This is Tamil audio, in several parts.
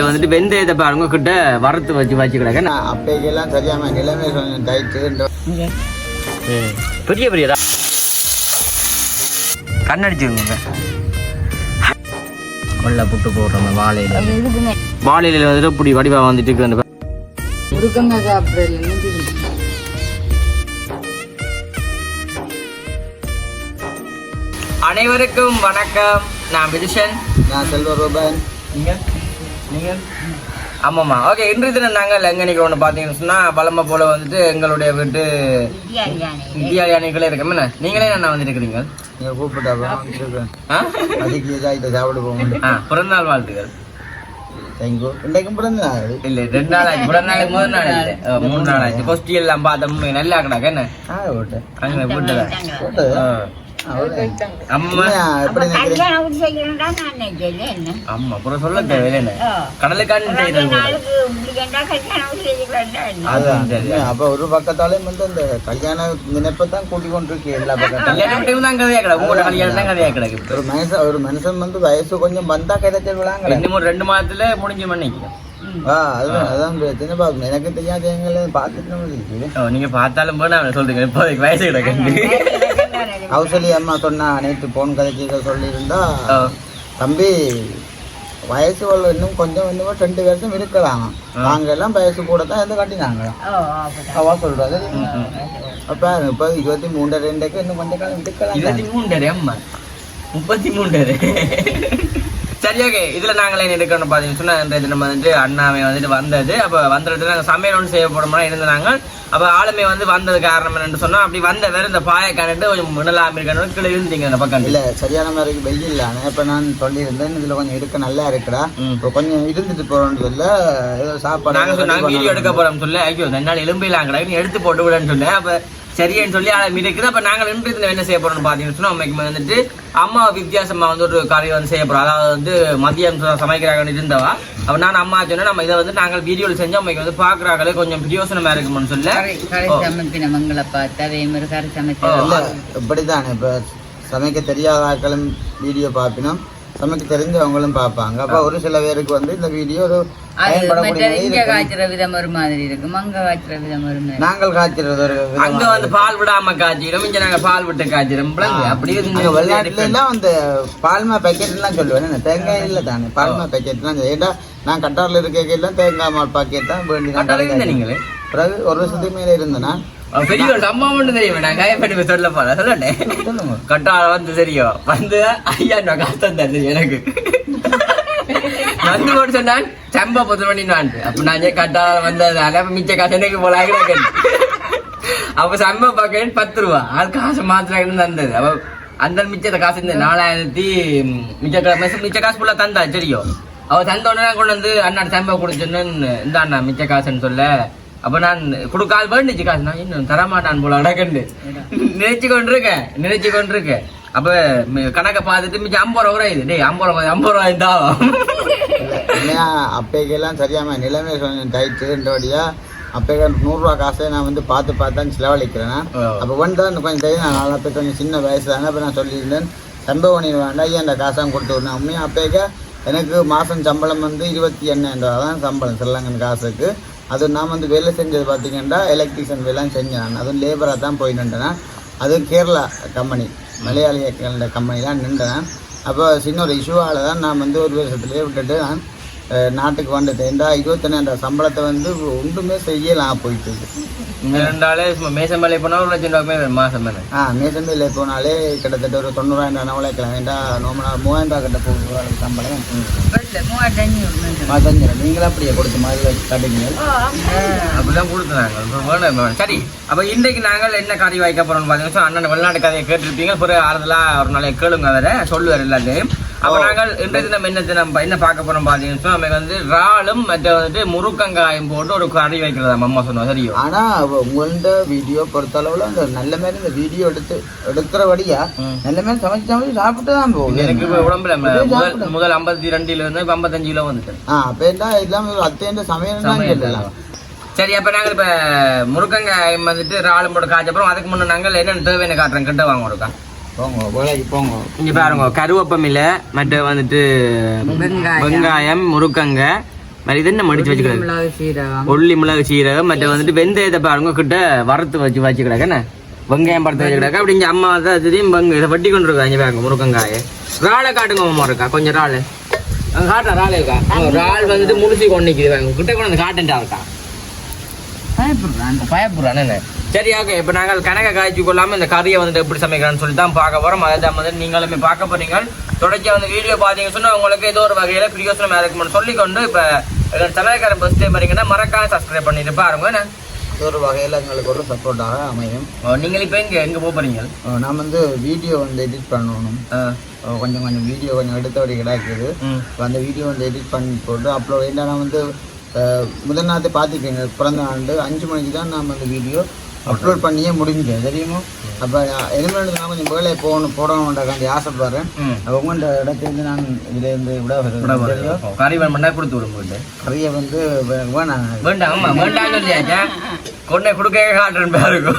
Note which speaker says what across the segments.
Speaker 1: வந்துட்டு வெந்தயத்தை பாருங்க கிட்ட வறுத்து வச்சு வச்சு கிடக்க
Speaker 2: நான் அப்பைக்கெல்லாம் சரியாம நிலைமை கொஞ்சம் டைட்டு
Speaker 1: பெரிய பெரியதா? கண்ணடிச்சுங்க கொள்ள புட்டு போடுறோம் வாழையில. வாழையில வந்துட்டு இப்படி வடிவா வந்துட்டு இருக்கு அந்த
Speaker 3: முருக்கங்க
Speaker 1: அனைவருக்கும் வணக்கம். நான் விதுஷன்
Speaker 2: நான் செல்வ ரூபாய்
Speaker 1: நீங்க நீங்க ஆமாம்மா. ஓகே இன்றைய தினம் நாங்கள் எங்க நிற்கிறோம்னு பார்த்தீங்கன்னு சொன்னா பலம்ப போல வந்துட்டு எங்களுடைய வீட்டு இந்தியா யானைகளே இருக்கோம் என்ன? நீங்களே என்ன வந்துருக்கிறீங்க?
Speaker 2: நீங்க கூப்பிட்டு அதுக்கு இதாகிட்ட சாப்பிட போக
Speaker 1: ஆ, பிறந்தநாள் வாழ்த்துக்கள்.
Speaker 2: தேங்க்யூ. இன்றைக்கும் பிறந்த நாள்
Speaker 1: இல்ல ரெண்டு நாள் ஆச்சு. பிறந்த நாளைக்கு முதல் நாள் இல்ல மூணு நாள் ஆச்சு. கொஸ்டி எல்லாம் பார்த்தோம். நல்லா கிடக்கு. என்ன?
Speaker 2: ஆ ஓட்டேன்
Speaker 1: அங்க
Speaker 2: போட்டு அப்ப ஒரு பக்கத்தாலையும் வந்து அந்த கல்யாண நினைப்பை தான் கூட்டிக் கொண்டிருக்கு எல்லா பக்கத்தாலும் ஒரு மனுஷன் ஒரு மனுஷன் வந்து வயசு கொஞ்சம் வந்தா கிடைச்சல் விழாங்க
Speaker 1: ரெண்டு மாதத்துல முடிஞ்சு மன்னிக்கிறேன்
Speaker 2: எனக்கு தெரியாத பார்த்துட்டு
Speaker 1: நீங்க பார்த்தாலும் போனா சொல்றீங்க. இப்போதைக்கு வயசு கிடக்கு.
Speaker 2: கௌசலி அம்மா சொன்னா நேற்று போன் கதைக்கு சொல்லியிருந்தா தம்பி வயசு உள்ள இன்னும் கொஞ்சம் இன்னும் ரெண்டு வருஷம் இருக்கலாம். நாங்க எல்லாம் வயசு கூட தான் இருந்து கட்டினாங்க. அவா சொல்றது அப்ப இப்ப இருபத்தி மூன்று ரெண்டுக்கு இன்னும் கொஞ்ச காலம் இருக்கலாம்.
Speaker 1: இருபத்தி மூன்றரை அம்மா. முப்பத்தி மூன்றரை. சரி ஓகே இதுல நாங்களே என்ன இருக்கணும் பாத்தீங்கன்னா இது நம்ம வந்து அண்ணாவை வந்துட்டு வந்தது. அப்ப வந்துட்டு நாங்க சமையல் ஒன்று செய்ய போடோம்னா இருந்தாங்க அப்ப ஆளுமே வந்து வந்தது காரணம் என்னன்னு சொன்னா அப்படி வந்த வேற இந்த பாயை கண்டுட்டு கொஞ்சம் முன்னலாம் இருக்கணும். கீழே இருந்தீங்க அந்த பக்கம்.
Speaker 2: இல்ல சரியான மாதிரி வெயில் ஆனா இப்ப நான் சொல்லியிருந்தேன் இதுல கொஞ்சம் இருக்க நல்லா இருக்குடா. இப்ப கொஞ்சம் இருந்துட்டு போறோம்னு சொல்ல ஏதோ சாப்பாடு
Speaker 1: நாங்க சொன்னாங்க வீடியோ எடுக்க போறோம் சொல்ல. ஐயோ என்னால் எலும்பிலாங்கடா நீ எடுத்து போட்டு விடன்னு சொன்னேன். அப்ப சரின்னு சொல்லி ஆளை மிதக்குது. அப்ப நாங்கள் இன்று இதுல என்ன செய்ய போறோம்னு பாத்தீங்கன்னு சொன்னா அம்மைக்கு வந்துட்டு அம்மா வித்தியாசமா வந்து ஒரு கறி வந்து செய்ய போறோம். அதாவது வந்து மதியம் சமைக்கிறாங்கன்னு இருந்தவா? அப்ப நான் அம்மா சொன்னா நம்ம இதை வந்து நாங்கள் வீடியோல செஞ்சு அம்மைக்கு வந்து பாக்குறாங்களே கொஞ்சம் பிரியோசனமா இருக்கும்னு சொல்ல.
Speaker 3: கரை
Speaker 1: ஓ.
Speaker 3: சமைப்பின மங்களை பார்த்து அதே மாதிரி கரை சமைச்சு
Speaker 2: இல்ல இப்படிதான். இப்ப சமைக்க தெரியாத ஆட்களும் வீடியோ பார்ப்பினோம். சமைக்க தெரிஞ்சவங்களும் பார்ப்பாங்க. அப்ப ஒரு சில பேருக்கு வந்து இந்த வீடியோ ஒரு மாதிரி
Speaker 3: இங்க
Speaker 2: இருக்கும்.
Speaker 3: காய்ச்சுற விதம் ஒரு மாதிரி இருக்கு மங்க காய்ச்சுற விதம் ஒரு மாதிரி
Speaker 2: நாங்கள் காய்ச்சறது ஒரு
Speaker 1: அங்க வந்து பால் விடாம காய்ச்சிடும் இங்க நாங்க பால் விட்டு காய்ச்சிடும் அப்படியே
Speaker 2: வெளிநாட்டுல எல்லாம் அந்த பால்மா பேக்கெட் எல்லாம் சொல்லுவேன். என்ன, தேங்காய் இல்ல தானே. பால்மா பேக்கெட் எல்லாம் ஏட்டா நான் கட்டார்ல இருக்க எல்லாம் தேங்காய் மால் பாக்கெட் தான் வேண்டி
Speaker 1: நீங்களே?
Speaker 2: பிறகு ஒரு வருஷத்துக்கு மேல இருந்தேனா
Speaker 1: பெரிய அம்மா மட்டும் தெரியும். நான் காயப்பட்டு சொல்ல போறேன். சொல்லட்டேன்
Speaker 2: சொல்லுங்க
Speaker 1: கட்டாள வந்து தெரியும். வந்து ஐயா நான் காசு தந்தாரு எனக்கு. வந்து போட்டு சொன்னான் சம்ப பத்து மணி நான். அப்ப நான் ஏன் கட்டாள வந்ததால அப்ப மிச்ச காசு எனக்கு போல அப்ப சம்ப பாக்கெட் பத்து ரூபா. அது காசு மாத்திரம் தந்தது. அப்ப அந்த மிச்சத்தை காசு இந்த நாலாயிரத்தி மிச்ச கா- மிச்ச- மிச்ச காசு ஃபுல்லா தந்தா தெரியும். அவ தந்த உடனே கொண்டு வந்து அண்ணா சம்ப குடிச்சோன்னு இந்த அண்ணா மிச்ச காசுன்னு சொல்ல. அப்ப நான் கொடுக்காது வேண்டுச்சு காசு நான் இன்னும் தரமாட்டான் போல அடக்கண்டு. நினைச்சு கொண்டிருக்கேன் நினைச்சு கொண்டிருக்கேன் அப்ப கணக்கை பார்த்துட்டு மிச்சம் ஐம்பது ரூபா இது டேய் ஐம்பது ரூபாய் ஐம்பது ரூபாய் தான்
Speaker 2: இல்லையா அப்பைக்கெல்லாம் சரியாம நிலைமை கொஞ்சம் டைட்டுன்றபடியா அப்பைக்கு நூறுரூவா காசை நான் வந்து பார்த்து பார்த்து செலவழிக்கிறேன். அப்போ வந்து தான் கொஞ்சம் தெரியும். நான் நாலு அப்போ கொஞ்சம் சின்ன வயசு தானே அப்போ நான் சொல்லியிருந்தேன். சம்பவம் வேண்டாம் ஐயா அந்த காசாக கொடுத்து விடணும்? உண்மையாக அப்பேக்க எனக்கு மாதம் சம்பளம் வந்து இருபத்தி எண்ணாயிரம் ரூபா தான் சம்பளம் ஸ்ரீலங்கன் காசுக்கு. அது நான் வந்து வேலை செஞ்சது பார்த்தீங்கன்னா எலக்ட்ரிஷியன் வேலை செஞ்சேன் நான். அதுவும் லேபராக தான் போய் நின்றேன். அதுவும் கேரளா கம்பெனி மலையாளிய கம்பெனி தான் நின்றேன். அப்போ சின்ன ஒரு இஷ்யூவால் தான் நான் வந்து ஒரு வருஷத்துலேயே விட்டுட்டு நான் நாட்டுக்கு வந்துட்டேன் இந்த இருபத்தெண்ணாயிரம் சம்பளத்தை வந்து ஒன்றுமே செய்யலாம் போயிட்டு
Speaker 1: ரெண்டாலே மேசம் மேலே போனா ஒரு லட்சம் ரூபாய் மாசம் தானே
Speaker 2: ஆ மேசம்பியில் போனாலே கிட்டத்தட்ட ஒரு தொண்ணூறாயிரம் ரூபா உழைக்கலாம் வேண்டா நோமனா மூவாயிரம் ரூபா கிட்ட போகுது சம்பளம்.
Speaker 3: மூவாயிரத்தி அஞ்சூறு
Speaker 2: மாதஞ்சு நீங்களும் அப்படியே கொடுத்த மாதிரி காட்டுங்க
Speaker 1: அப்படிதான் வேணும். சரி அப்ப இன்றைக்கு நாங்கள் என்ன கறி வைக்க போறோம்னு பாத்தீங்கன்னா அண்ணன் வெளிநாட்டு கதையை கேட்டிருப்பீங்க. பிறகு ஆறுதலா ஒரு நாளைக்கு கேளுங்க வேற. சொல்லுவார் எல்லாத்தையும். அப்ப நாங்கள் இன்றைய தினம் என்ன தினம் என்ன பார்க்க போறோம் பாத்தீங்கன்னா சொன்னா, வந்து இறாலும் மற்ற வந்துட்டு முருக்கங்காயம் போட்டு ஒரு கறி வைக்கிறதா அம்மா சொன்னோம் சரியோ?
Speaker 2: ஆனா உங்கள்ட்ட வீடியோ பொறுத்தளவுல அந்த நல்ல மாதிரி இந்த வீடியோ எடுத்து எடுக்கிறபடியா
Speaker 1: ம்.
Speaker 2: நல்ல மாதிரி சமைச்சு சமைச்சு சாப்பிட்டு தான் போகுது
Speaker 1: எனக்கு உடம்புல முதல். முதல் ஐம்பத்தி ரெண்டுல இருந்து இப்ப ஐம்பத்தஞ்சு கிலோ வந்துட்டேன்
Speaker 2: ஆ அப்போ என்ன இல்லாம ஒரு அத்தையந்த சமையல்
Speaker 1: சமையல் சரி அப்ப நாங்க இப்ப முருக்கங்காயம் வந்துட்டு இறாலும் போட்டு காய்ச்ச அப்புறம் அதுக்கு முன்ன நாங்கள் என்னென்ன தேவைன்னு காட்டுறோம். கிட்ட வாங்க ஒருக்கா.
Speaker 2: போங்க வேலைக்கு போங்க.
Speaker 1: இங்க பாருங்க கருவேப்பம் இல்ல மற்ற வந்துட்டு
Speaker 3: வெங்காயம்.
Speaker 1: வெங்காயம் முருக்கங்க மாதிரி இது என்ன மடிச்சு வச்சுக்கிறது? உள்ளி மிளகு சீரகம். மற்ற வந்துட்டு வெந்தயத்தை பாருங்க கிட்ட வறுத்து வச்சு வச்சு கிடக்கு வெங்காயம் படுத்து வச்சு கிடக்கு அப்படி இங்க அம்மா தான் வெங்க இதை வட்டி கொண்டு இருக்கா இங்க பாருங்க முருக்கங்காய ராளை காட்டுங்க அம்மா இருக்கா? கொஞ்சம் ராள் அங்க காட்டுறா ராள் இருக்கா? ராள் வந்துட்டு முழுசி கொண்டு பாருங்க கிட்ட கொண்டு வந்து காட்டுண்டா இருக்கா?
Speaker 3: பயப்படுறான்.
Speaker 1: பயப்படுறானே சரி ஓகே இப்போ நாங்கள் கணக்கை காய்ச்சி கொள்ளாமல் இந்த கறியை வந்துட்டு எப்படி சமைக்கிறோம்னு சொல்லி தான் பார்க்க போகிறோம் அதை தான் வந்து நீங்களுமே பார்க்க போறீங்க. தொடர்ச்சியாக வந்து வீடியோ பார்த்தீங்க சொன்னால் உங்களுக்கு ஏதோ ஒரு வகையில் பிரியோசனமாக இருக்கும்னு சொல்லிக்கொண்டு இப்போ சமையல்கார பஸ் டைம் வரீங்கன்னா மறக்காம சப்ஸ்கிரைப் பண்ணிட்டு பாருங்க.
Speaker 2: இது ஒரு வகையில் எங்களுக்கு ஒரு சப்போர்ட்டாக அமையும்.
Speaker 1: நீங்கள் இப்போ எங்கே எங்கே போக போறீங்க?
Speaker 2: அஹ் நான் வந்து வீடியோ வந்து எடிட் பண்ணணும். கொஞ்சம் கொஞ்சம் வீடியோ கொஞ்சம் எடுத்தபடி கிடக்குது. அந்த வீடியோ வந்து எடிட் பண்ணி போட்டு அப்லோட் ஏன்னா நான் வந்து முதல் நாள் பார்த்துக்கேங்க பிறந்த ஆண்டு அஞ்சு மணிக்கு தான் நான் அந்த வீடியோ அப்லோட் பண்ணியே முடிஞ்சேன் தெரியுமோ? அப்போ எதுவுமே நான் கொஞ்சம் வேலையை போகணும் போடணுன்றக்காண்டி ஆசைப்படுறேன். உங்கள்கிட்ட இடத்துலேருந்து நான் இதுலேருந்து விட.
Speaker 1: ஓ, கறி வேணும்னா கொடுத்து விடும்
Speaker 2: கறியை வந்து வேணாம்
Speaker 1: வேண்டாம். ஆமா வேண்டாம் சொல்லியாச்சா? கொண்டே கொடுக்க காட்டுறேன் பாருங்க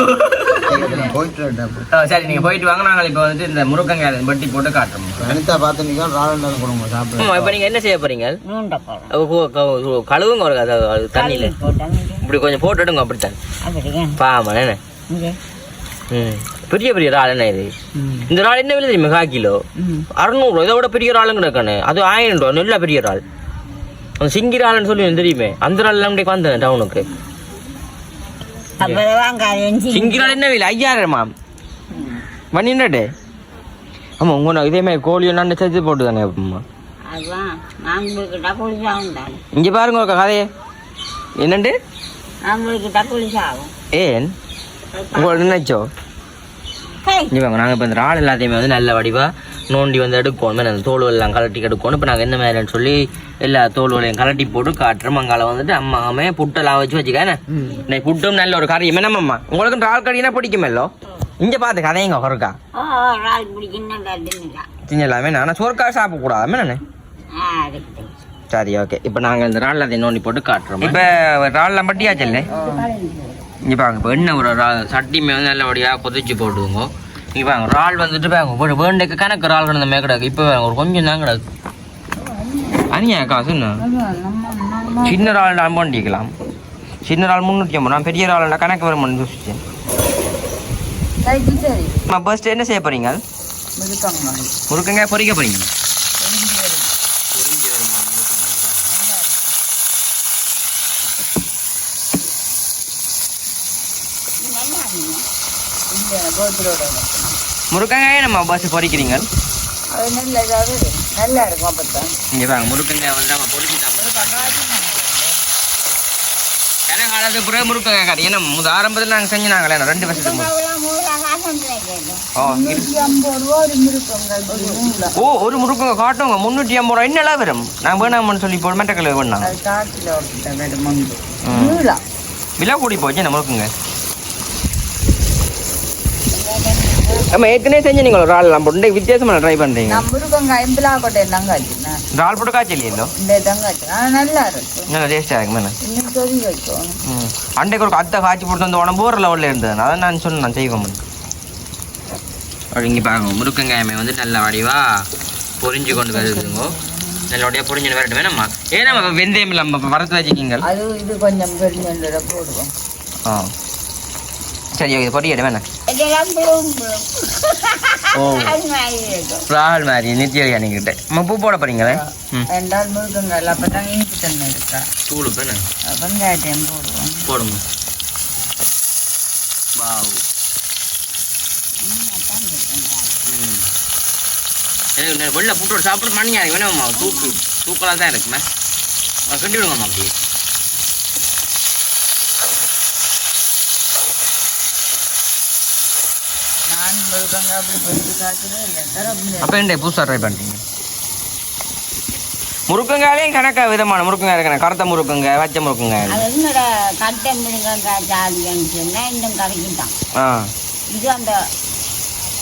Speaker 2: போயிட்டு
Speaker 1: சரி நீங்க போயிட்டு வாங்க. நாங்கள் இப்போ வந்துட்டு இந்த முருக்கங்காய் வெட்டி போட்டு காட்டுறோம்.
Speaker 2: அனிதா பார்த்து நீங்கள் ராவண்டான கொடுங்க சாப்பிட
Speaker 1: இப்போ நீங்க என்ன செய்ய போறீங்க?
Speaker 3: நூண்ட போறோம்
Speaker 1: அது கு- கு- கழுவுங்க ஒரு தண்ணியில.
Speaker 3: போட்டாங்க
Speaker 1: இப்படி கொஞ்சம் போட்டுடுங்க அப்படித்தான்.
Speaker 3: அப்படியா?
Speaker 1: பாமா என்ன ம். பெரிய பெரிய இறால் என்ன இது. இந்த இறால் என்ன விலை தெரியுமா கால் கிலோ?
Speaker 3: ம்.
Speaker 1: அறுநூறு இதை விட பெரிய இறாலும் கிடக்கானு. அது ஆயிரம் ரூபா. நல்ல பெரிய இறால் அந்த சிங்கி இறால்னு சொல்லி தெரியுமே. அந்த இறால் எல்லாம் இன்றைக்கு வந்தேன் டவுனுக்கு சிங்கி இறால் என்ன விலை? ஐயாயிரமா பண்ணிட்டு ஆமா உங்க இதே மாதிரி கோழி நான் சேர்த்து போட்டு தானே அம்மா இங்க பாருங்க கதையே. என்னண்டு ஏன்? உங்களுக்கு நினைச்சோ? இங்கே வாங்க நாங்கள் இப்போ இந்த இறால் எல்லாத்தையுமே வந்து நல்ல வடிவாக நோண்டி வந்து எடுக்கணும் அந்த தோல் எல்லாம் கலட்டி எடுக்கணும் இப்போ நாங்கள் என்ன மாதிரின்னு சொல்லி எல்லா தோல்களையும் கலட்டி போட்டு காட்டுறோம். அங்கால வந்துட்டு அம்மாவே புட்டெல்லாம் வச்சு வச்சுக்கானே இன்னைக்கு புட்டும் நல்ல ஒரு கறி என்ன அம்மா? உங்களுக்கு இறால் கறினா பிடிக்குமல்லோ இங்கே பார்த்து கதையுங்க ஒருக்கா திங்கலாமே நான் சோர்க்கா சாப்பிடக்கூடாது
Speaker 3: அதுக்கு
Speaker 1: சரி ஓகே இப்போ நாங்கள் இந்த இறால் அதை நோண்டி போட்டு காட்டுறோம். இப்போ இறால்லாம் பட்டியாச்சு இல்லை இங்கே பாருங்க இப்போ எண்ணெய் ஒரு ரா- சட்டி மேலே வந்து நல்லபடியாக கொதிச்சு போட்டுங்க இங்கே பாருங்க இறால் வந்துட்டு பாருங்க வேண்டுக்கு கணக்கு இறால் கிடந்த மே கிடக்கு. இப்போ ஒரு கொஞ்சம் தான் கிடக்கு. அனியா காசு என்ன? சின்ன இறால் நான் பண்ணிக்கலாம் சின்ன இறால் முந்நூற்றி ஐம்பது நான் பெரிய இறால் கணக்கு வருமானு யோசிச்சேன். நான் ஃபர்ஸ்ட் என்ன செய்ய போறீங்க?
Speaker 3: முதுக்கங்க
Speaker 1: முருக்கங்க பொரிக்க போறீங்க.
Speaker 3: இந்த கோத்திரோட
Speaker 1: முருக்கங்க நம்ம பஸ் பொரிக்கிறீங்க
Speaker 3: அது நல்ல இதாக நல்லா இருக்கும் அப்பத்தான்
Speaker 1: இங்கே பாருங்க முருக்கங்க வந்து நம்ம பொரிக்கிட்டாங்க எனக்கு காலத்துக்கு பிறகு முருக்கங்க கறி ஏன்னா முத ஆரம்பத்தில் நாங்கள் செஞ்சினாங்களே ரெண்டு வருஷத்துக்கு. ஓ
Speaker 3: ஒரு மிருக்கங்கள்
Speaker 1: ஓ ஒரு முருக்கங்க காட்டுங்க. முந்நூற்றி ஐம்பது ரூபா. என்னெல்லாம் வரும்? நான் வேணாம்னு சொல்லி போட மெட்டக்கல் வேணாம். விலை கூடி போச்சு என்ன முருக்குங்க நம்ம ஏற்கனவே செஞ்சு நீங்கள் ஒரு ஆள் நம்ம ரெண்டு வித்தியாசமாக ட்ரை பண்ணுறீங்க
Speaker 3: நான் முருகங்க ஐம்பலா கொட்டை தங்காச்சு நான்
Speaker 1: இந்த ஆள் போட்டு காய்ச்சல் இல்லையோ
Speaker 3: இந்த தங்காச்சு ஆனால் நல்லா இருக்கும். இன்னும்
Speaker 1: அண்டைக்கு ஒரு அத்தை காய்ச்சி போட்டு வந்து உடம்பு ஒரு லெவலில் இருந்தது அதான் நான் சொன்னேன் நான் செய்வோம் அப்படி இங்கே பாருங்க முருக்கங்காயமே வந்து நல்ல வடிவாக பொரிஞ்சு கொண்டு வருதுங்க. நல்லபடியாக பொரிஞ்சு வரட்டும் வேணாம்மா ஏன்னா வெந்தயம் இல்லாமல் வரத்து வச்சுக்கிங்க
Speaker 3: அது இது கொஞ்சம் பெருமையோட போடுவோம்.
Speaker 1: ஆ. சரி இது பொரியடு வேணாம்
Speaker 3: இதெல்லாம் புழுவும் புழுவும்.
Speaker 1: ஓ.
Speaker 3: அது மாதிரி இருக்கும்.
Speaker 1: ரால் மாதிரி நித்திய கிட்ட நம்ம பூ போட போறீங்களே? ம்.
Speaker 3: ரெண்டாள் முருகங்கள் அப்போ தான் இனிப்பு தன்மை இருக்கா?
Speaker 1: தூள் பேன
Speaker 3: வெங்காயத்தையும் போடுவோம்
Speaker 1: போடுங்க வாவ். ம். எனக்கு இந்த வெள்ளை புட்டோட சாப்பிட மணியா வேணாம்மா தூக்கு தூக்கலாக தான் இருக்குமே கிண்டி விடுங்கம்மா அப்படியே
Speaker 3: நான் முருகங்க அப்படி பொறுத்து காட்டுறேன் இல்லை தரப்பு
Speaker 1: அப்போ என்ன புதுசாக ட்ரை பண்ணுறீங்க முருக்கங்காலையும் கணக்கா விதமான முருக்கங்காய் இருக்கணும் கருத்த முருக்கங்க வச்ச முருக்கங்க
Speaker 3: அது என்னோட கட்டை முருங்கக்காய் ஜாதின்னு சொன்னால் கரைக்கு தான்
Speaker 1: ஆ.
Speaker 3: இது அந்த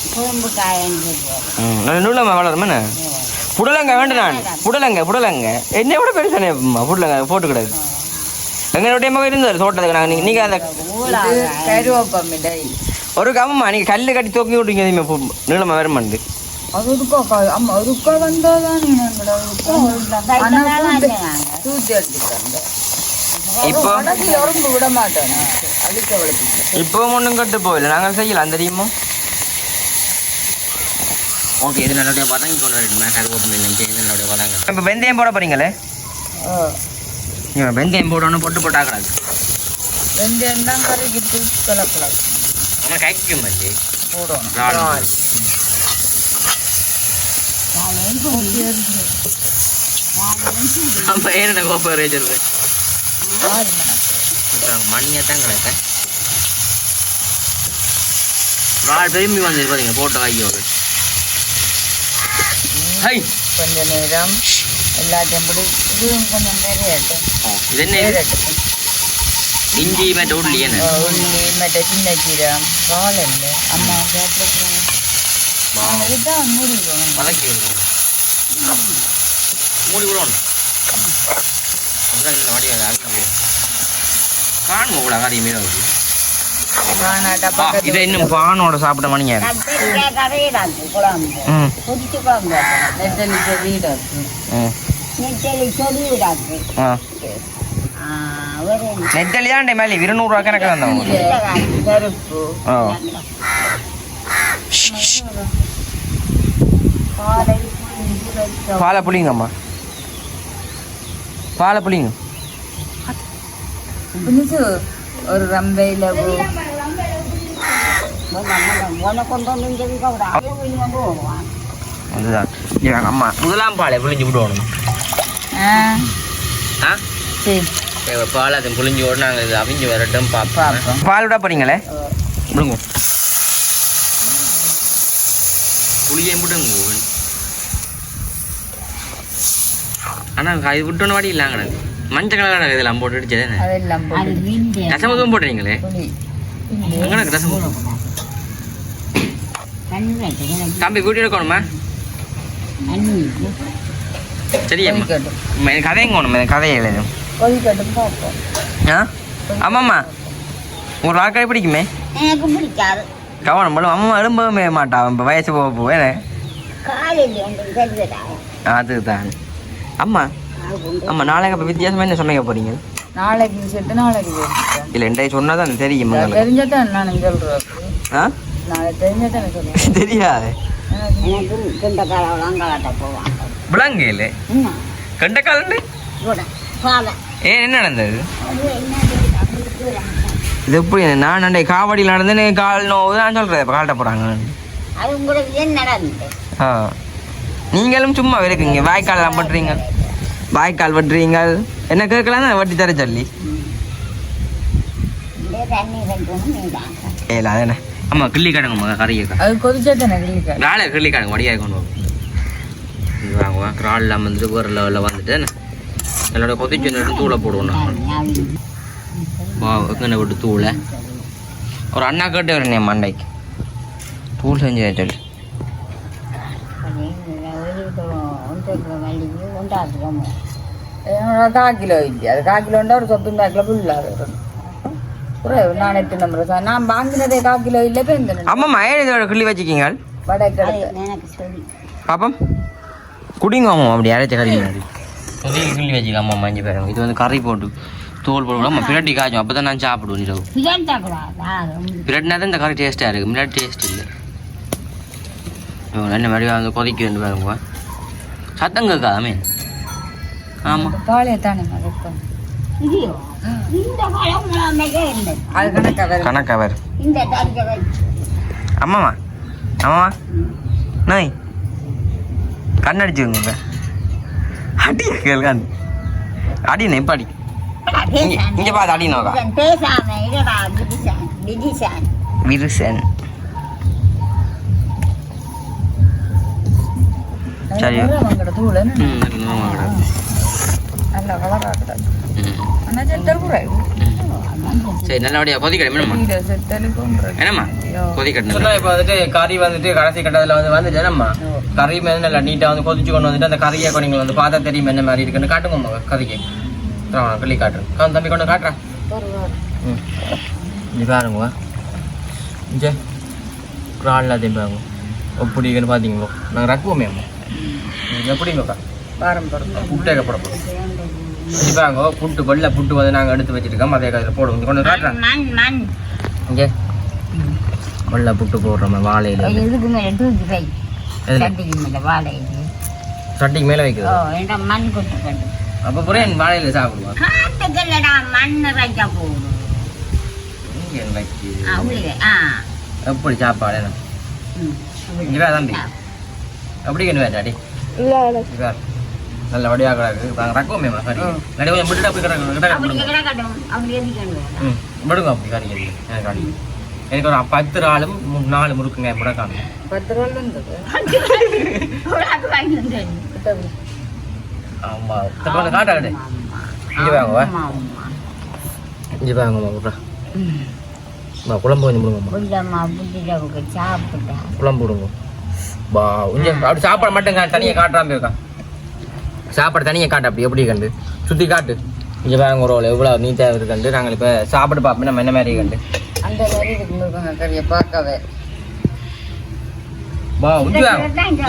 Speaker 3: குழம்பு காயன்னு சொல்லுவாங்க.
Speaker 1: ம் நல்ல நூலமாக வளரும் என்ன? புடலங்க வேண்டு நான். புடலங்க புடலங்க. என்ன விட பெருசானே புடலங்க போட்டு கிடக்கு எங்களுடைய மகன் இருந்தார் தோட்டத்துக்கு நாங்கள் நீங்கள் அந்த
Speaker 3: கருவேப்பம்
Speaker 1: ஒரு கம்மம்மா நீங்க கல்லு கட்டி தூக்கி விட்டுங்க எதுவுமே போ- நீளமா வர மாட்டேங்குது
Speaker 4: அது இருக்கா அம்மா இருக்கா வந்தாதான்
Speaker 1: இப்போ
Speaker 4: உடம்பு விட மாட்டேன் அழிக்க வளர்த்து
Speaker 1: இப்போ ஒன்றும் கட்டு போயில நாங்கள் செய்யலாம் தெரியுமா ஓகே இது நல்லபடியாக பதங்கி கொண்டு வரட்டுமா இது நல்லபடியாக பதங்க இப்போ வெந்தயம் போட போறீங்களே இவன் வெந்தயம் போடணும் பொட்டு போட்டாக்கூடாது
Speaker 4: வெந்தயம் தான் கறிக்கிட்டு கலக்கலாம் போடணும்.
Speaker 1: நம்ம ஏறின கோப்பை
Speaker 4: ஆறு மணி
Speaker 1: மணியை தான் கிடக்கேன் ரால் திரும்பி வந்து பாருங்க போட்ட கையோடு ஹை.
Speaker 4: கொஞ்ச நேரம். எல்லாத்தையும் இதுவும் கொஞ்சம்
Speaker 1: இது என்ன?
Speaker 4: நிறையட்டும்
Speaker 1: இஞ்சி மற்ற உள்ளி என்ன?
Speaker 4: உள்ளி மற்ற சின்ன சீரம் பால் இல்லை அம்மா இதுதான் மூடி
Speaker 1: விடுவோம் மூடி விடணும். காணுங்க கூட கறி மீன் இதை இன்னும் பானோட சாப்பிட்ட மணிங்க
Speaker 4: வீடு
Speaker 1: தான் மேலே வந்தவங்க
Speaker 3: மிளகாய்,
Speaker 4: பருப்பு
Speaker 1: ஓ
Speaker 3: பாலை புளிஞ்சு வச்சோம்.
Speaker 1: பாலை புளிங்கம்மா பாலை புளிங்க
Speaker 4: ஒரு ரம்பையில.
Speaker 1: அதுதான் அம்மா முதலாம் பாலை புளிஞ்சு விடணும்
Speaker 4: ஆ
Speaker 1: ஆ
Speaker 4: சரி
Speaker 1: பால் அதை புளிஞ்சு விட நாங்கள் இது அவிஞ்சு வரட்டும் பார்ப்போம். பால் விட போறீங்களே? விடுங்க. புளியை விடுங்க ஆனால் இது விட்டோன்னு வாடி இல்லைங்க எனக்கு மஞ்சள் கலர் இதெல்லாம் போட்டு அடிச்சது
Speaker 4: அதெல்லாம்
Speaker 3: அது
Speaker 4: போட்டு
Speaker 3: விந்து.
Speaker 1: ரசமுகம் போடுறீங்களே?
Speaker 4: புளி.
Speaker 1: எனக்கு ரசமுகம்
Speaker 3: தண்ணி வைக்க எனக்கு
Speaker 1: தம்பி வீட்டு எடுக்கணுமா? அம்மா, எனக்கு கதையும் போகணும் எனக்கு கதையை எழுதும்.
Speaker 4: கொதிக்கட்டும் பார்ப்போம்.
Speaker 1: ஆ? ஆமாம்மா. ஒரு ஆட்களை பிடிக்குமே?
Speaker 3: எனக்கு பிடிக்காது.
Speaker 1: கவனம் பண்ணும் அம்மா எழும்பவே மாட்டா. இப்போ வயசு போக
Speaker 3: தெரிஞ்சதாகும்
Speaker 1: அதுதான். அம்மா அம்மா நாளைக்கு அப்போ வித்தியாசமாக என்ன சமைக்க போறீங்க?
Speaker 4: நாளைக்கு செட்டு நாளைக்கு
Speaker 1: இல்லை என்கிட்ட சொன்னால் தான் தெரியும்
Speaker 4: தெரிஞ்சதான் நான் சொல்றேன்.
Speaker 1: ஆ?
Speaker 4: நாளைக்கு தெரிஞ்சதான் சொல்றேன்.
Speaker 1: தெரியாது
Speaker 4: எனக்கு
Speaker 3: எனக்கு கிண்ட காலம் கலாட்ட போவாங்க
Speaker 1: விளங்கு இல்லை.
Speaker 3: என்ன?
Speaker 1: கண்ட காலண்டு
Speaker 3: கூட பாலை.
Speaker 1: ஏன் என்ன நடந்தது? இது எப்படி நான் அண்டை காவடியில் நடந்து கால் நோவு நான் சொல்கிறேன் இப்போ காட்ட போகிறாங்க ஆ. நீங்களும் சும்மா இருக்குங்க வாய்க்கால் பட்டுறீங்க. வாய்க்கால் வெட்டுறீங்க என்ன கேட்கலாம் தான்? வட்டி தர சொல்லி. ஏல அதானே ஆமாம் கிள்ளி கடங்க கறியக்கா
Speaker 4: அது கொதிச்சதானே கிளிக்க
Speaker 1: நாளை கிள்ளி கடங்க வடியாக கொண்டு இது வாங்குவா கிராலில் வந்துட்டு வேறு லெவலில் வந்துட்டு என்னோட கொதிச்சு எடுத்து தூளை போடுவோம் எங்கே விட்டு தூளை. ஒரு அண்ணா கேட்டு வரேன் மண்டைக்கு. தூள் செஞ்சு சொல்லி
Speaker 4: என்னோட கால் கிலோ இல்லை அது கால் கிலோண்டா ஒரு சொப்பிங் பேக்கில் ஃபுல்லாக குறைவு நான் எட்டு நம்பர் சார். நான் வாங்கினதே கால் கிலோ இல்லை
Speaker 1: அம்மா மயன் இதோட கிள்ளி வச்சுக்கிங்க.
Speaker 4: வடை கிடக்கு
Speaker 1: பாப்பம். குடிங்க அம்மா அப்படி அரைச்ச கறி கொதிக்க கிள்ளி வச்சுக்க அம்மா மஞ்சள் பேருங்க இது வந்து கறி போட்டு தோல் போட்டு அம்மா பிரட்டி காய்ச்சும். அப்போ தான் நான் சாப்பிடுவேன் இரவு பிரட்டினா தான் இந்த கறி டேஸ்ட்டாக இருக்குது முன்னாடி டேஸ்ட் இல்லை. என்ன மாதிரி வந்து கொதிக்க வேண்டும் பாருங்க சத்தம் கேட்காதாமே ஆமாம்
Speaker 4: பாலையை தானே மறப்பேன்
Speaker 3: இல்லையோ இந்த பழம் முழாமைக்கே இல்லை.
Speaker 4: அது கணக்காக வரும்
Speaker 1: கணக்கா வேறு
Speaker 3: இந்த தடிக்க வச்சு
Speaker 1: அம்மாமா அம்மாமா நாய். கண்ணடிச்சுங்க அடி கேள்கான். அடி இப்போ அடி இங்க பாத்து அடி நோக்கா விருசன் சரி.
Speaker 4: நல்ல கலராக ஆனால் செத்தல் குறைவு
Speaker 1: ம். சரி நல்லபடியா கொதிக்கணும் என்னம்மா என்னம்மா. கொதிக்கணும் இப்போ வந்துட்டு கறி வந்துட்டு கடைசி கட்டத்தில் வந்து வந்து ஜனம்மா கறி மேலே நல்லா நீட்டாக வந்து கொதிச்சு கொண்டு வந்துட்டு அந்த கறியை நீங்கள் வந்து பார்த்தா தெரியும் என்ன மாதிரி இருக்குன்னு காட்டுங்கம்மா கறிக்கு. ஆ கிள்ளி காட்டுறேன். தம்பி கொண்டு காட்டுறேன் ம். இது பாருங்க இங்கே. இறால் எல்லாத்தையும் பாருங்க. எப்படின்னு பார்த்தீங்களோ. நாங்கள் ரக்குவோமே அம்மா. எப்படிங்கக்கா
Speaker 4: பாரம்
Speaker 1: போட போகிறோம் கண்டிப்பாங்க புட்டு வெள்ளை புட்டு வந்து நாங்கள் எடுத்து வச்சுருக்கோம். அதே கதையில் போடுவோம் இங்க கொண்டு
Speaker 3: மண்
Speaker 1: இங்கே. வெள்ளை புட்டு போடுறோம் வாழையில
Speaker 3: இதுக்கு மேலே தூக்கி வை? சட்டிக்கு மேலே வாழை இது
Speaker 1: சட்டிக்கு மேலே
Speaker 3: ஓ
Speaker 1: வைக்கிறது
Speaker 3: என்ற மண் கொட்டு? கொண்டு
Speaker 1: அப்போ புரியன் வாழையில சாப்பிடுவாங்க
Speaker 3: காட்டுக்கல்லடா மண்
Speaker 1: இங்கே வைக்கு
Speaker 3: ஆ
Speaker 1: எப்படி சாப்பாடு என்ன? இங்கே தம்பி. எப்படி என்ன டாடி. இங்கே நல்ல வடியாக கிடக்கு நாங்கள் ரக்குவோமே சரி நடி கொஞ்சம் விட்டுட்டு அப்படி கிடக்கு
Speaker 3: அப்படி
Speaker 1: கிடக்கு
Speaker 3: கிடக்கட்டும் அப்படி எதிக்கணும்
Speaker 1: ம் விடுங்க அப்படி கறி எனக்கு ஒரு பத்து நாளும் நாலு முறுக்குங்க காணும்
Speaker 4: பத்து
Speaker 3: வாங்கி வந்தேன்
Speaker 1: ஆமாம் இங்கே வாங்க இங்கே வாங்கம்மா விட்றா பா குழம்பு கொஞ்சம்
Speaker 3: சாப்பிட்டா
Speaker 1: குழம்பு விடுங்க பா கொஞ்சம் அப்படி சாப்பாடு மட்டும் தனியாக காட்டுறாம இருக்கா சாப்பாடு தனியாக காட்டு அப்படி எப்படி கண்டு? சுற்றி காட்டு. இங்கே வாங்க ஒரு எவ்வளோ நீட்டாக இருக்கு கண்டு. நாங்கள் இப்போ சாப்பிட்டு பார்ப்போம் நம்ம என்ன மாதிரி கண்டு.
Speaker 4: அந்த மாதிரி இருக்கு முருகங்க கறியை பார்க்கவே.
Speaker 1: வா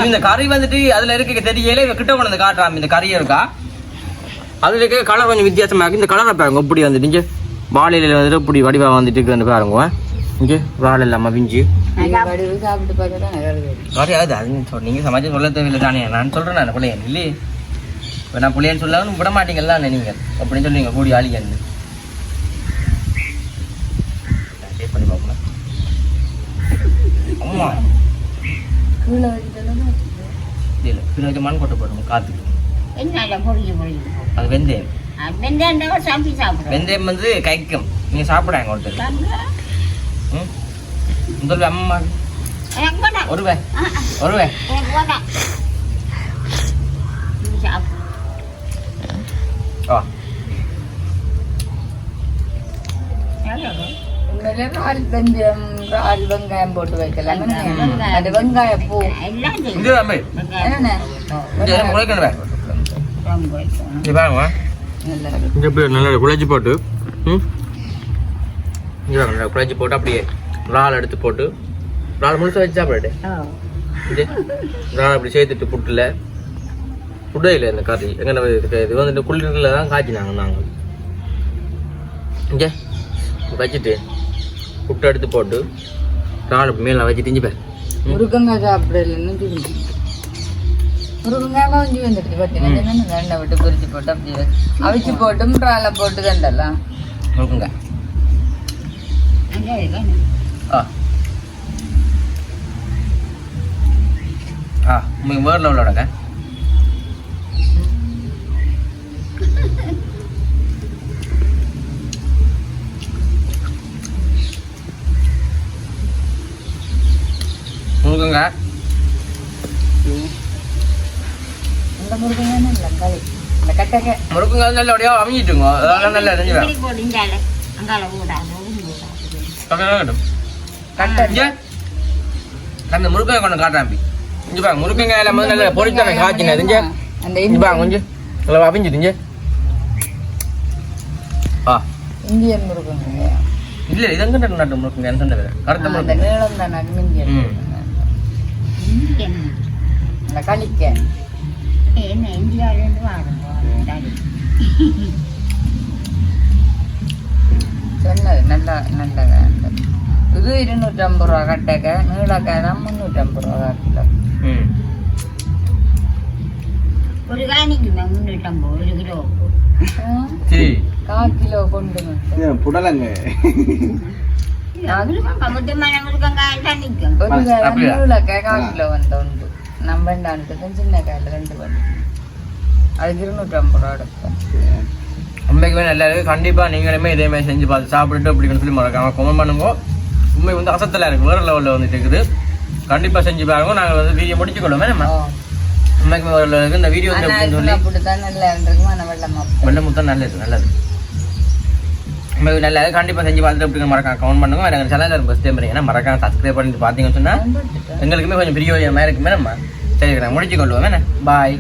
Speaker 1: இந்த கறி வந்துட்டு அதில் இருக்க தெரியல கிட்ட கொண்டு வந்து காட்டுறாம இந்த கறி இருக்கா? அதில் இருக்க கலர் கொஞ்சம் வித்தியாசமா இருக்கு. இந்த கலரை பாருங்க இப்படி வந்துட்டு இங்கே. வாழையில வந்துட்டு இப்படி வடிவா வந்துட்டு இருக்குன்னு பாருங்க இங்கே வாழை இல்லாமல்
Speaker 4: வடிவு சாப்பிட்டு
Speaker 1: கறி அது அது நீங்கள் சமாஜம் சொல்ல தேவையில்லை தானே. நான் சொல்கிறேன் நான் பிள்ளையன் இல்லையே. இப்போ நான் பிள்ளையன்னு சொல்லவும் விட மாட்டீங்கல்ல நீங்கள் அப்படின்னு சொல்லுவீங்க கூடி ஆளிங்கன்னு டேஸ்ட் பண்ணி பார்க்கலாம் அம்மா.
Speaker 4: கீழே
Speaker 1: இல்லை பின்ன வச்சு மண் கொட்டை போடணும் காற்று
Speaker 3: என்ன பொறிஞ்சு பொறிஞ்சு
Speaker 1: அது வெந்தயம். வெந்தயம் வந்து கைக்கும். நீங்கள் சாப்பிடாங்க ஒருத்தர். ம்? முதல்ல அம்மா. ஒருவே ஒருவே
Speaker 4: உண்மையிலே ரால் வெந்தயம் ரால் வெங்காயம் போட்டு வைக்கலாம். அது வெங்காய பூ நல்லா
Speaker 1: குழச்சி போட்டு நல்லா குழச்சி போட்டு அப்படியே இறால் எடுத்து போட்டு இறால் முழுசா வச்சு சாப்பிடாட்டு
Speaker 3: ஓ.
Speaker 1: இது இறால் அப்படி சேர்த்துட்டு புட்டில் புடையில இந்த கறி எங்கே இது வந்துட்டு குளிரில் தான் காய்ச்சினாங்க நாங்கள் இங்கே வச்சுட்டு புட்டை எடுத்து போட்டு இறால் மேலே வச்சுட்டு இஞ்சி பேர்.
Speaker 4: முருகங்காய் சாப்பிடலன்னு முருகங்காய் கொஞ்சம் வந்துட்டு பார்த்தீங்கன்னா எண்ணெய் விட்டு பொரிச்சு போட்டு அப்படியே அவிச்சு போட்டு ராலை போட்டு தண்டலாம்
Speaker 3: இருக்கு.
Speaker 1: ஆ. ஆ உங்களுக்கு வேறு லெவலோடங்க முருகங்க முருகங்க நல்லபடியா அமைஞ்சிட்டுங்க அதெல்லாம் நல்லா இங்கே? அந்த முருகங்க கொண்டு காட்டுறாம்பி இங்கே பாருங்க முருகங்க எல்லாம் நல்லா பொறித்தான காய்ச்சினது இங்கே?
Speaker 4: அந்த
Speaker 1: இங்கே பாருங்க கொஞ்சம் நல்லா அவிஞ்சுது இங்கே. ஆ.
Speaker 4: இந்தியன் முருகங்காய்
Speaker 1: இல்ல இது எங்க நட்டு முருகங்க எந்த கருத்த
Speaker 4: இந்தியன்
Speaker 1: ம்.
Speaker 4: அந்த களிக்க
Speaker 3: என்ன இந்தியாவிலேருந்து வாருங்க டாடி.
Speaker 4: சொன்னது நல்லா நல்ல இது இருநூற்றம்பது ரூபா கட்டக்க நீளக்காய் தான் முந்நூற்றம்பது ரூபா கிலோ
Speaker 1: ம்
Speaker 3: ஒரு காணிக்கு முன்னூற்றம்பது ஒரு கிலோ
Speaker 1: சரி
Speaker 4: கால் கிலோ கொண்டு வந்து
Speaker 2: புடலங்க
Speaker 4: ஒரு கால் கிலோ வந்த உண்டு நம்ம ரெண்டாண்டுக்கும் சின்ன காயில் ரெண்டு பண்ணி அதுக்கு இருநூற்றம்பது ரூபா எடுப்பேன்
Speaker 1: உண்மைக்குமே நல்லா இருக்கு கண்டிப்பா நீங்களுமே இதே மாதிரி செஞ்சு பார்த்து சாப்பிட்டுட்டு அப்படின்னு சொல்லி மறக்காம கமெண்ட் பண்ணுங்க உண்மை வந்து அசத்தலா இருக்கு வேற லெவல்ல வந்துட்டு இருக்குது கண்டிப்பா செஞ்சு பாருங்க நாங்க வந்து வீடியோ முடிச்சு கொள்ளுமே நம்ம உண்மைக்குமே ஒரு இந்த வீடியோ வந்து அப்படின்னு சொல்லி
Speaker 4: அப்படித்தான் நல்லா இருந்திருக்கும் ஆனால் வெள்ளமா
Speaker 1: வெள்ளை முத்தம் நல்லது நல்லது உண்மைக்கு நல்லா இருக்கு கண்டிப்பா செஞ்சு பார்த்துட்டு அப்படின்னு மறக்காம கமெண்ட் பண்ணுங்க. வேற எங்க சேனல் ஃபஸ்ட் டைம் ஏன்னா மறக்காம சப்ஸ்கிரைப் பண்ணிட்டு பார்த்தீங்கன்னு சொன்னா எங்களுக்குமே கொஞ்சம் பிரியோஜனமா இருக்குமே நம்ம. சரி முடிச்சு கொள்வோம் பாய்